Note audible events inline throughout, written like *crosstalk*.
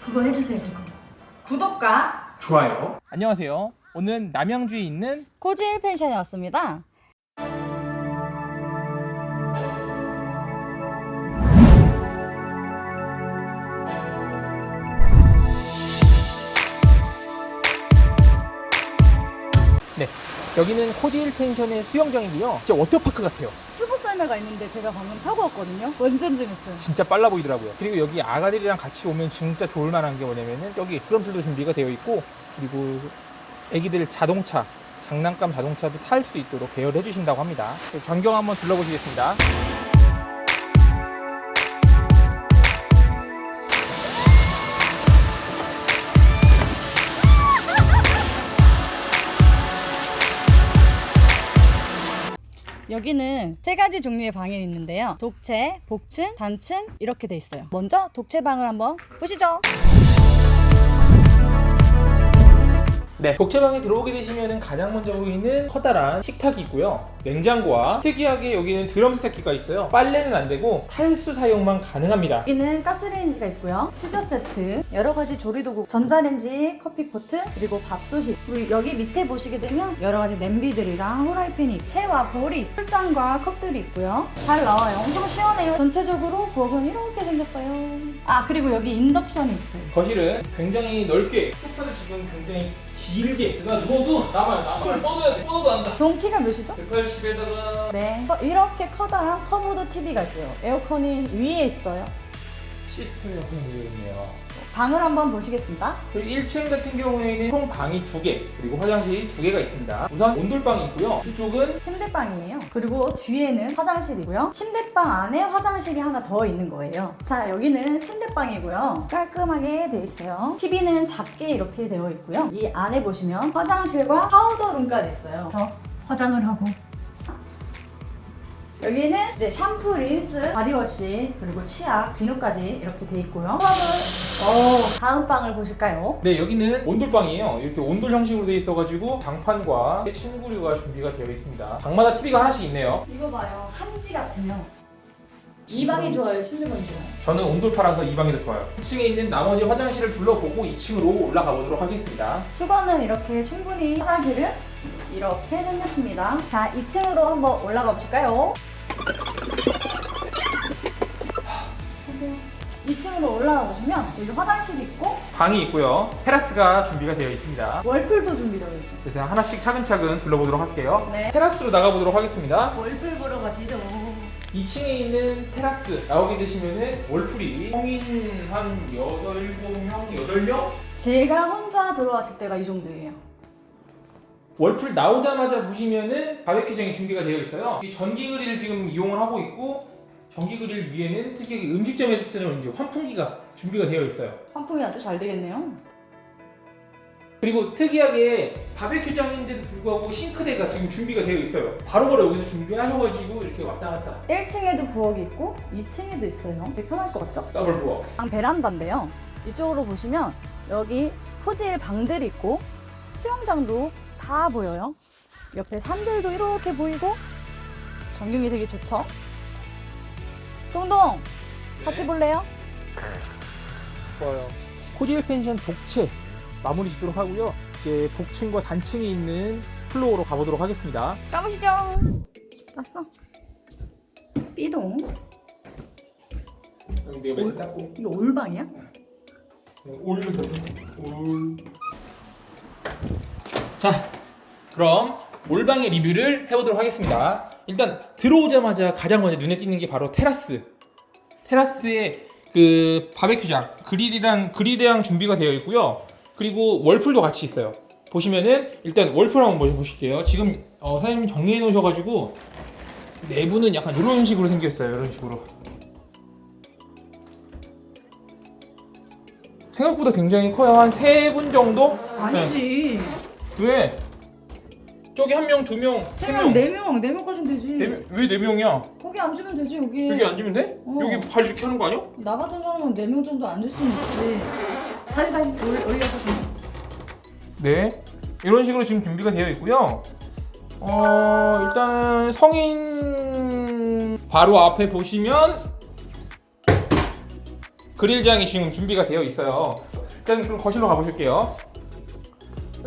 그거 해주세요 그거 구독과 좋아요. 안녕하세요. 오늘 남양주에 있는 코질 펜션에 왔습니다 네 여기는 코디힐 펜션의 수영장이고요. 진짜 워터파크 같아요. 튜브 썰매가 있는데 제가 방금 타고 왔거든요 완전 재밌어요 진짜 빨라 보이더라고요. 그리고 여기 아가들이랑 같이 오면 진짜 좋을 만한 게 뭐냐면은 여기 드럼틀도 준비가 되어 있고 그리고 애기들 자동차 장난감 자동차도 탈 수 있도록 대여를 해주신다고 합니다. 전경 한번 둘러보시겠습니다. 여기는 세 가지 종류의 방이 있는데요. 독채, 복층, 단층 이렇게 돼 있어요. 먼저 독채 방을 한번 보시죠 네. 독채방에 들어오게 되시면 가장 먼저 보이는 커다란 식탁이 있고요. 냉장고와 특이하게 여기는 드럼 스타키가 있어요. 빨래는 안 되고 탈수 사용만 가능합니다. 여기는 가스레인지가 있고요 수저 세트 여러 가지 조리도구 전자레인지 커피포트 그리고 밥솥이 그리고 여기 밑에 보시게 되면 여러 가지 냄비들이랑 후라이팬이 채와 볼이 술잔과 컵들이 있고요 잘 나와요 엄청 시원해요 전체적으로 부엌은 이렇게 생겼어요 아 그리고 여기 인덕션이 있어요 거실은 굉장히 넓게 소파도 지금 굉장히 길게. 누가 누워도 남아요 남아 그걸 뻗어야 돼. 뻗어도 안다. 동 키가 몇이죠? 180에다가. 네. 어, 이렇게 커다란 커브드 TV가 있어요. 에어컨이 위에 있어요 시스템이 약간 되어 있네요 방을 한번 보시겠습니다 그리고 1층 같은 경우에는 총 방이 2개 그리고 화장실이 2개가 있습니다 우선 온돌방이 있고요 이쪽은 침대방이에요. 그리고 뒤에는 화장실이고요. 침대방 안에 화장실이 하나 더 있는 거예요. 자, 여기는 침대방이고요. 깔끔하게 되어 있어요. TV는 작게 이렇게 되어 있고요. 이 안에 보시면 화장실과 파우더룸까지 있어요. 그래서 화장을 하고 여기는 이제 샴푸, 린스, 바디워시, 그리고 치약, 비누까지 이렇게 돼 있고요. 수업을 어, 다음 방을 보실까요? 네 여기는 온돌방이에요 이렇게 온돌 형식으로 되어 있어가지고 장판과 침구류가 준비가 되어 있습니다 방마다 TV가 하나씩 있네요 이거 봐요. 한지 같아요. 이 방이 좋아요? 침대 방이 좋아요? 저는 온돌파라서 이 방이 더 좋아요 2층에 있는 나머지 화장실을 둘러보고 2층으로 올라가 보도록 하겠습니다 수건은 이렇게 충분히 화장실은 이렇게 생겼습니다. 자, 2층으로 한번 올라가 보실까요? 2층으로 올라가 보시면 여기 화장실이 있고 방이 있고요 테라스가 준비가 되어 있습니다 월풀도 준비되어 있죠. 그래서 하나씩 차근차근 둘러보도록 할게요 네. 테라스로 나가보도록 하겠습니다 월풀 보러 가시죠. 2층에 있는 테라스 나오게 되시면은 월풀이 성인 한 6, 7명, 8명? 제가 혼자 들어왔을 때가 이 정도예요. 월풀 나오자마자 보시면은 바베큐장이 준비가 되어 있어요. 이 전기 그릴을 지금 이용을 하고 있고 전기 그릴 위에는 특이하게 음식점에서 쓰는 이제 환풍기가 준비가 되어 있어요. 환풍이 아주 잘 되겠네요. 그리고 특이하게 바베큐장인데도 불구하고 싱크대가 지금 준비가 되어 있어요. 바로바로 여기서 준비하셔가지고 이렇게 왔다 갔다 1층에도 부엌이 있고 2층에도 있어요. 되게 편할 것 같죠? 더블 부엌. 방 베란다인데요. 이쪽으로 보시면 여기 포질 방들이 있고 수영장도 다 보여요. 옆에 산들도 이렇게 보이고 전경이 되게 좋죠. 동동 같이 네. 볼래요? 좋아요. 코디엘 펜션 복채 마무리 짓도록 하고요. 이제 복층과 단층이 있는 플로어로 가보도록 하겠습니다. 가보시죠. 왔어. 삐동. 여기 내가 멘트 닦고 이거 올방이야? 올면 올. 자, 그럼 올방의 리뷰를 해보도록 하겠습니다. 일단 들어오자마자 가장 먼저 눈에 띄는 게 바로 테라스. 테라스에 그 바베큐장, 그릴이랑 그릴이랑 준비가 되어 있고요. 그리고 월풀도 같이 있어요. 보시면은 일단 월풀 한번 먼저 보실게요. 지금 어, 사장님 정리해 놓으셔가지고 내부는 약간 이런 식으로 생겼어요. 이런 식으로. 생각보다 굉장히 커요. 한 세 분 정도? 아니지. 왜? 저기 한 명, 두 명, 세. 명, 네 명, 네 명까지는 되지. 네 명- 왜 네 명이야? 거기 앉으면 되지 여기. 여기 앉으면 돼? 어. 여기 발 이렇게 하는 거 아니야? 나 같은 사람은 네 명 정도 앉을 수는 있지. 다시 다시 올, 올려서 다시. 네. 이런 식으로 지금 준비가 되어 있고요. 어 일단 성인 바로 앞에 보시면 그릴장이 지금 준비가 되어 있어요. 일단 그럼 거실로 가보실게요.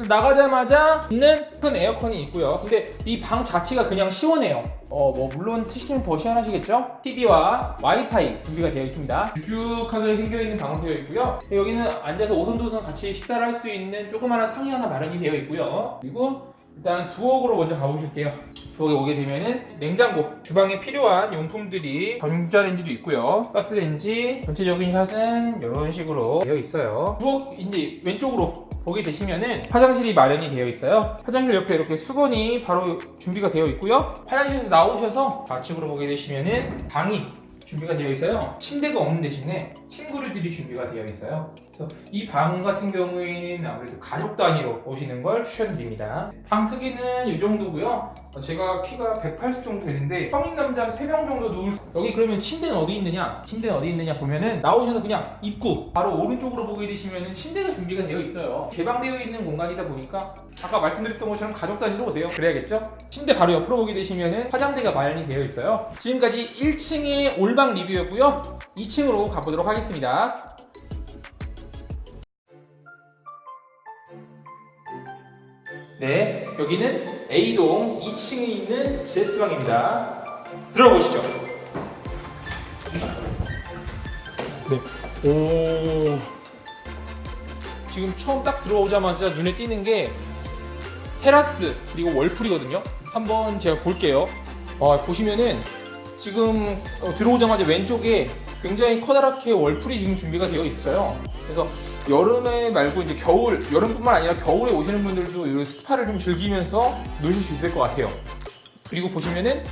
나가자마자 있는 큰 에어컨이 있고요. 근데 이 방 자체가 그냥 시원해요. 어, 뭐 물론 트시면 더 시원하시겠죠? TV와 와이파이 준비가 되어 있습니다. 길쭉하게 생겨 있는 방으로 되어 있고요. 여기는 앉아서 오손도손 같이 식사를 할 수 있는 조그마한 상이 하나 마련이 되어 있고요. 그리고 일단 부엌으로 먼저 가보실게요. 부엌에 오게 되면은 냉장고, 주방에 필요한 용품들이 전자레인지도 있고요. 가스레인지, 전체적인 샷은 이런 식으로 되어 있어요. 부엌 이제 왼쪽으로 보게 되시면은 화장실이 마련이 되어 있어요. 화장실 옆에 이렇게 수건이 바로 준비가 되어 있고요. 화장실에서 나오셔서 좌측으로 보게 되시면은 방이 준비가 되어 있어요. 침대가 없는 대신에 침구류들이 준비가 되어 있어요. 그래서 이 방 같은 경우에는 아무래도 가족 단위로 오시는 걸 추천드립니다. 방 크기는 이 정도고요. 어, 제가 키가 180 정도 되는데 성인 남자 3명 정도 누울 수- 여기 그러면 침대는 어디 있느냐? 침대는 어디 있느냐 보면은 나오셔서 그냥 입구 바로 오른쪽으로 보게 되시면은 침대가 준비가 되어 있어요. 개방되어 있는 공간이다 보니까 아까 말씀드렸던 것처럼 가족 단위로 오세요. 그래야겠죠? 침대 바로 옆으로 보게 되시면은 화장대가 마련이 되어 있어요. 지금까지 1층의 올방 리뷰였고요. 2층으로 가보도록 하겠습니다. 네, 여기는 A동 2층에 있는 제스트방입니다. 들어보시죠. 네. 오. 지금 처음 딱 들어오자마자 눈에 띄는 게 테라스 그리고 월풀이거든요. 한번 제가 볼게요. 와, 보시면은 지금 어, 들어오자마자 왼쪽에 굉장히 커다랗게 월풀이 지금 준비가 되어 있어요. 그래서 여름에 말고 이제 겨울, 여름뿐만 아니라 겨울에 오시는 분들도 이 스파를 좀 즐기면서 노실 수 있을 것 같아요. 그리고 보시면은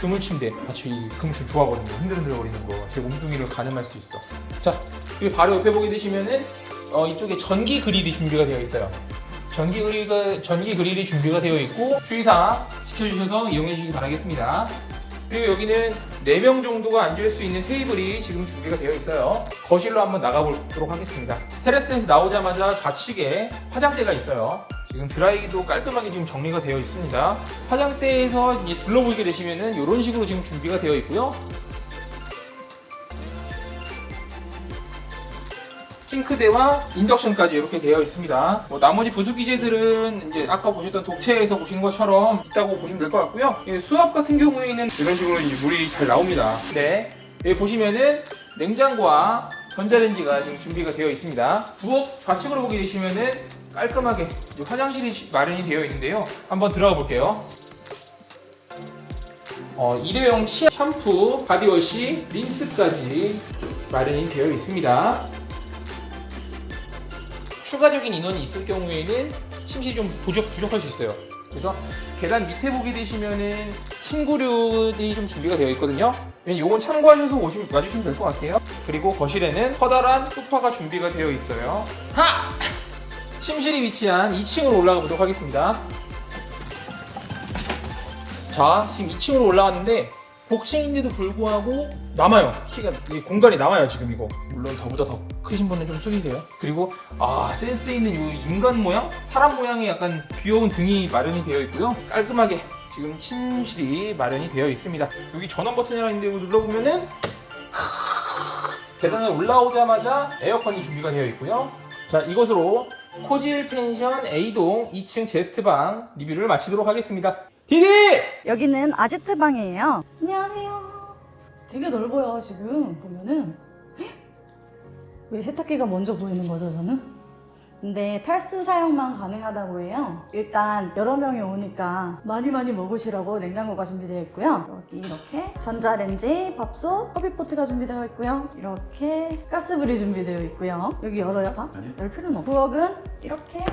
그물 침대. 아, 저이 그물 침대 좋아하거든요. 흔들흔들 거리는 거. 제 몸뚱이를 가늠할 수 있어. 자, 그리고 바로 옆에 보게 되시면은 어, 이쪽에 전기 그릴이 준비가 되어 있어요. 전기 그릴이 전기 그릴이 준비가 되어 있고 주의사항 지켜주셔서 이용해 주시기 바라겠습니다. 그리고 여기는 4명 정도가 앉을 수 있는 테이블이 지금 준비가 되어 있어요. 거실로 한번 나가보도록 하겠습니다. 테라스에서 나오자마자 좌측에 화장대가 있어요. 지금 드라이기도 깔끔하게 지금 정리가 되어 있습니다. 화장대에서 이제 둘러보게 되시면은 이런 식으로 지금 준비가 되어 있고요. 싱크대와 인덕션까지 이렇게 되어 있습니다. 뭐 나머지 부수 기재들은 이제 아까 보셨던 독채에서 보시는 것처럼 있다고 보시면 될 것 같고요. 이 수압 같은 경우에는 이런 식으로 이제 물이 잘 나옵니다. 네. 여기 보시면은 냉장고와 전자레인지가 지금 준비가 되어 있습니다. 부엌 좌측으로 보게 되시면은 깔끔하게 화장실이 마련이 되어 있는데요. 한번 들어가 볼게요. 어, 일회용 치 샴푸, 바디워시, 린스까지 마련이 되어 있습니다. 추가적인 인원이 있을 경우에는 침실이 좀 부족, 부족할 수 있어요. 그래서 계단 밑에 보게 되시면은 침구류들이 좀 준비가 되어 있거든요. 이건 참고하셔서 오시, 와주시면 될 것 같아요. 그리고 거실에는 커다란 소파가 준비가 되어 있어요. 하! 침실이 위치한 2층으로 올라가 보도록 하겠습니다. 자, 지금 2층으로 올라왔는데 복층인데도 불구하고 남아요. 키가 이 공간이 남아요 지금 이거. 물론 저보다 더 크신 분은 좀 숙이세요. 그리고 아 센스 있는 이 인간 모양, 사람 모양의 약간 귀여운 등이 마련이 되어 있고요. 깔끔하게 지금 침실이 마련이 되어 있습니다. 여기 전원 버튼이라는 데 눌러보면은 *laughs* 계단을 올라오자마자 에어컨이 준비가 되어 있고요. 자 이것으로 코질 펜션 A동 2층 제스트방 리뷰를 마치도록 하겠습니다. 디디! 여기는 아지트 방이에요. 안녕하세요. 되게 넓어요, 지금. 보면은. 헉! 왜 세탁기가 먼저 보이는 거죠, 저는? 근데 탈수 사용만 가능하다고 해요. 일단 여러 명이 오니까 많이 많이 먹으시라고 냉장고가 준비되어 있고요. 여기 이렇게 전자레인지, 밥솥, 커피포트가 준비되어 있고요. 이렇게 가스불이 준비되어 있고요. 여기 열어요, 다? 열 필요는 없고. 부엌은 이렇게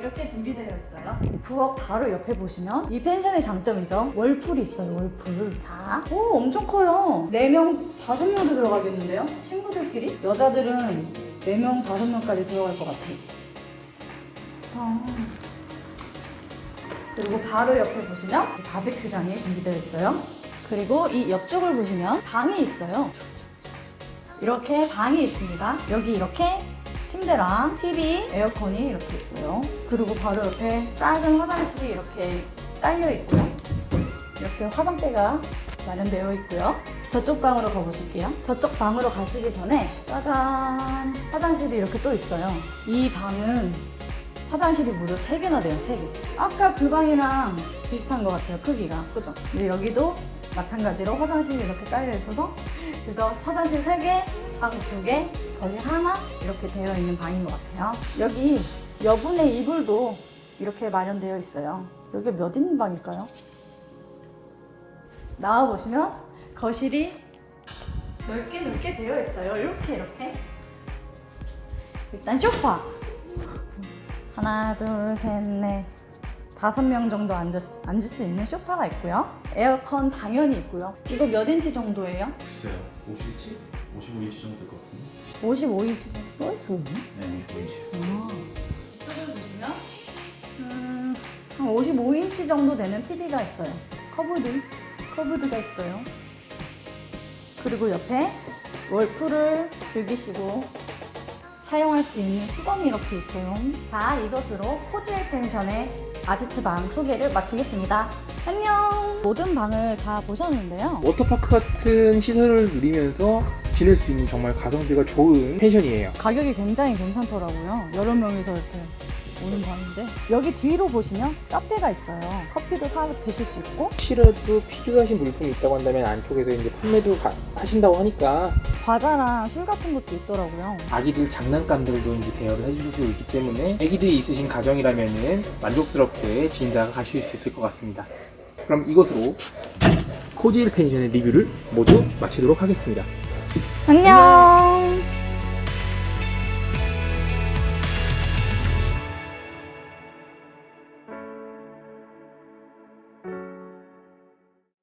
이렇게 준비되어 있어요. 이 부엌 바로 옆에 보시면 이 펜션의 장점이죠. 월풀이 있어요, 월풀. 자, 오, 엄청 커요. 4명, 5명도 들어가겠는데요? 친구들끼리? 여자들은 4명, 5명까지 들어갈 것 같아요. 아. 그리고 바로 옆에 보시면 이 바베큐장이 준비되어 있어요. 그리고 이 옆쪽을 보시면 방이 있어요. 이렇게 방이 있습니다. 여기 이렇게 침대랑 TV, 에어컨이 이렇게 있어요. 그리고 바로 옆에 작은 화장실이 이렇게 딸려 있고요. 이렇게 화장대가 마련되어 있고요. 저쪽 방으로 가보실게요. 저쪽 방으로 가시기 전에 짜잔 화장실이 이렇게 또 있어요. 이 방은 화장실이 무려 3개나 돼요, 3개. 아까 그 방이랑 비슷한 것 같아요, 크기가. 그죠? 근데 여기도 마찬가지로 화장실이 이렇게 깔려 있어서 그래서 화장실 3개, 방 2개, 거실 하나 이렇게 되어 있는 방인 것 같아요. 여기 여분의 이불도 이렇게 마련되어 있어요. 여기 몇 있는 방일까요? 나와 보시면 거실이 넓게 넓게 되어 있어요. 이렇게 이렇게. 일단 소파. 하나, 둘, 셋, 넷. 다섯 명 정도 앉을, 수- 앉을 수 있는 소파가 있고요. 에어컨 당연히 있고요. 이거 몇 인치 정도예요? 글쎄요 50인치? 55인치 정도 될 것 같은데 55인치 정도 있어요. 네 55인치 이쪽을 보시면 음, 한 55인치 정도 되는 TV가 있어요. 커브드, 커브드가 있어요. 그리고 옆에 월풀을 즐기시고 사용할 수 있는 수건이 이렇게 있어요. 자, 이것으로 코지엘 펜션의 아지트 방 소개를 마치겠습니다. 안녕! 모든 방을 다 보셨는데요. 워터파크 같은 시설을 누리면서 지낼 수 있는 정말 가성비가 좋은 펜션이에요. 가격이 굉장히 괜찮더라고요. 여러 명이서 이렇게 오는 방인데 여기 뒤로 보시면 카페가 있어요. 커피도 사 드실 수 있고 혹시라도 필요하신 물품이 있다고 한다면 안쪽에서 이제 판매도 가- 하신다고 하니까 과자랑 술 같은 것도 있더라고요. 아기들 장난감들도 이제 대여를 해주고 있기 때문에 아기들이 있으신 가정이라면은 만족스럽게 지내다가 가실 수 있을 것 같습니다. 그럼 이것으로 코지일 펜션의 리뷰를 모두 마치도록 하겠습니다. 안녕.